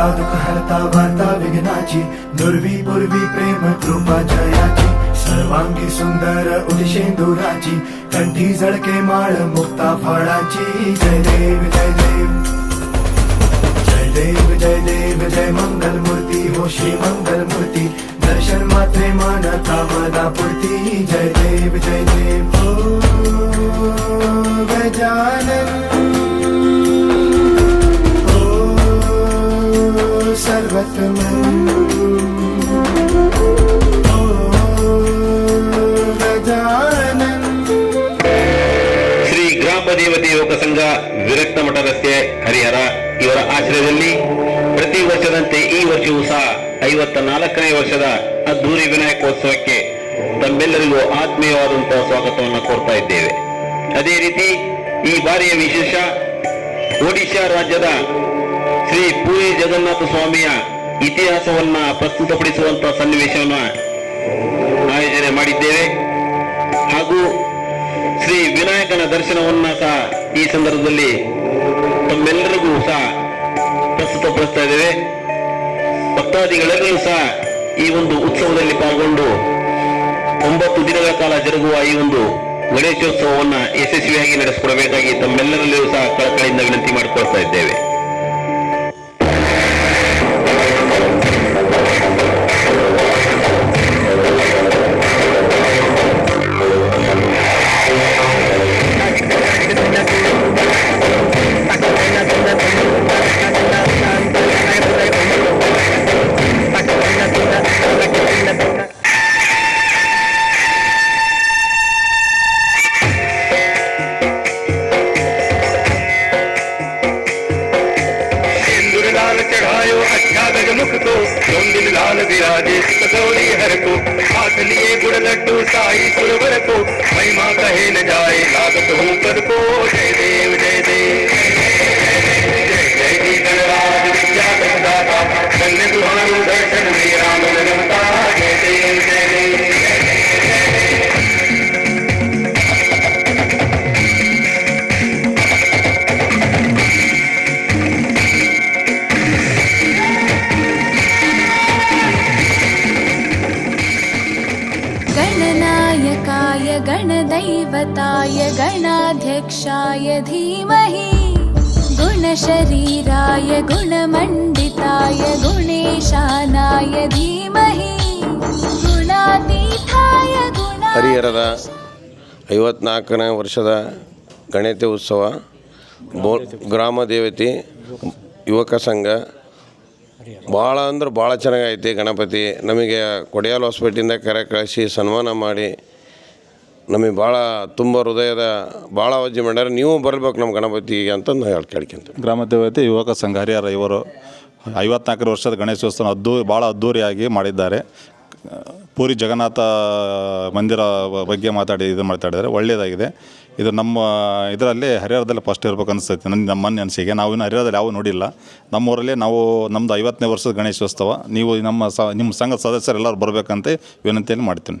हरता दुख हरता वार्ता विघ्नाची दुर्वी पूर्वी प्रेम कृपा जयाची सर्वांगी सुंदर उदिशेंदुराची कंठी जळके माळ मुक्ता फळाची. जय देव जय देव. जय देव जय देव जय मंगल मूर्ती हो श्री मंगल मूर्ती दर्शन मात्रे मानता मदा पूर्ती. जय देव. जय ಶ್ರೀ ಗ್ರಾಮ ದೇವತೆ ಯೋಗ ಸಂಘ ವಿರಕ್ತ ಮಠ ರಸ್ತೆ ಹರಿಹರ ಇವರ ಆಶ್ರಯದಲ್ಲಿ ಪ್ರತಿ ವರ್ಷದಂತೆ ಈ ವರ್ಷವೂ ಸಹ ಐವತ್ತ ನಾಲ್ಕನೇ ವರ್ಷದ ಅದ್ದೂರಿ ವಿನಾಯಕೋತ್ಸವಕ್ಕೆ ತಮ್ಮೆಲ್ಲರಿಗೂ ಆತ್ಮೀಯವಾದಂತಹ ಸ್ವಾಗತವನ್ನು ಕೋರ್ತಾ ಇದ್ದೇವೆ. ಅದೇ ರೀತಿ ಈ ಬಾರಿಯ ವಿಶೇಷ ಒಡಿಶಾ ರಾಜ್ಯದ ಶ್ರೀ ಪೂರಿ ಜಗನ್ನಾಥ ಸ್ವಾಮಿಯ ಇತಿಹಾಸವನ್ನ ಪ್ರಸ್ತುತಪಡಿಸುವಂತಹ ಸನ್ನಿವೇಶವನ್ನ ಆಯೋಜನೆ ಮಾಡಿದ್ದೇವೆ. ಹಾಗೂ ಶ್ರೀ ವಿನಾಯಕನ ದರ್ಶನವನ್ನ ಸಹ ಈ ಸಂದರ್ಭದಲ್ಲಿ ತಮ್ಮೆಲ್ಲರಿಗೂ ಸಹ ಪ್ರಸ್ತುತಪಡಿಸ್ತಾ ಇದ್ದೇವೆ. ಭಕ್ತಾದಿಗಳೆಲ್ಲರೂ ಸಹ ಈ ಒಂದು ಉತ್ಸವದಲ್ಲಿ ಪಾಲ್ಗೊಂಡು ಒಂಬತ್ತು ದಿನಗಳ ಕಾಲ ಜರುಗುವ ಈ ಒಂದು ಗಣೇಶೋತ್ಸವವನ್ನು ಯಶಸ್ವಿಯಾಗಿ ನಡೆಸಿಕೊಡಬೇಕಾಗಿ ತಮ್ಮೆಲ್ಲರಲ್ಲಿಯೂ ಸಹ ಕಳಕಳಿಯಿಂದ ವಿನಂತಿ ಮಾಡಿಕೊಳ್ತಾ ಇದ್ದೇವೆ. दिन लाल विराजे, कसौली हर को हाथ लिए गुड़ लड्डू, साई सुरवर को, महिमा कहे न जाए लागत हूँ कर को जय गणनायकाय गणदैवताय गणाध्यक्षाय धीमहि गुणशरीराय गुणमण्डिताय गुणेशानाय धीमहि गुणातीताय गुणा ಹರಿಹರದ ಐವತ್ನಾಲ್ಕನೇ ವರ್ಷದ ಗಣೇಶ ಉತ್ಸವ ಬೋ ಗ್ರಾಮ ದೇವತೆ ಯುವಕ ಸಂಘ ಭಾಳ ಅಂದ್ರೆ ಭಾಳ ಚೆನ್ನಾಗೈತಿ ಗಣಪತಿ ನಮಗೆ ಕೊಡಿಯಾಲ್ ಹಾಸ್ಪಿಟ್ಲಿಂದ ಕರೆ ಕಳಿಸಿ ಸನ್ಮಾನ ಮಾಡಿ ನಮಗೆ ಭಾಳ ತುಂಬ ಹೃದಯದ ಭಾಳ ವಜ್ಜೆ ಮಾಡ್ಯಾರ. ನೀವು ಬರಬೇಕು ನಮ್ಮ ಗಣಪತಿಗೆ ಅಂತ ನಾನು ಹೇಳಿ ಕೇಳ್ಕೊಂತೀವಿ ಗ್ರಾಮ ದೇವತೆ ಯುವಕ ಸಂಘ ಹರಿಹರ ಇವರು ಐವತ್ನಾಲ್ಕರ ವರ್ಷದ ಗಣೇಶೋತ್ಸವ ಅದ್ದೂ ಭಾಳ ಅದ್ಧೂರಿಯಾಗಿ ಮಾಡಿದ್ದಾರೆ. ಪೂರಿ ಜಗನ್ನಾಥ ಮಂದಿರ ಬಗ್ಗೆ ಮಾತಾಡಿ, ಇದು ಮಾತಾಡಿದ್ದಾರೆ. ಒಳ್ಳೆಯದಾಗಿದೆ ಇದು ನಮ್ಮ ಇದರಲ್ಲಿ ಹರಿಹರದಲ್ಲಿ ಫಸ್ಟ್ ಇರ್ಬೇಕು ಅನಿಸ್ತೈತೆ. ನನ್ನ, ನಮ್ಮ ಮನೆ ಅನಿಸಿಕೆ ನಾವು ಇನ್ನು ಹರಿಹರದಲ್ಲಿ ಯಾವ ನೋಡಿಲ್ಲ. ನಮ್ಮೂರಲ್ಲಿ ನಾವು ನಮ್ಮದು ಐವತ್ತನೇ ವರ್ಷದ ಗಣೇಶೋತ್ಸವ ನೀವು ನಮ್ಮ ಸ, ನಿಮ್ಮ ಸಂಘದ ಸದಸ್ಯರೆಲ್ಲರೂ ಬರಬೇಕಂತ ವಿನಂತಿಯನ್ನು ಮಾಡ್ತೀನಿ.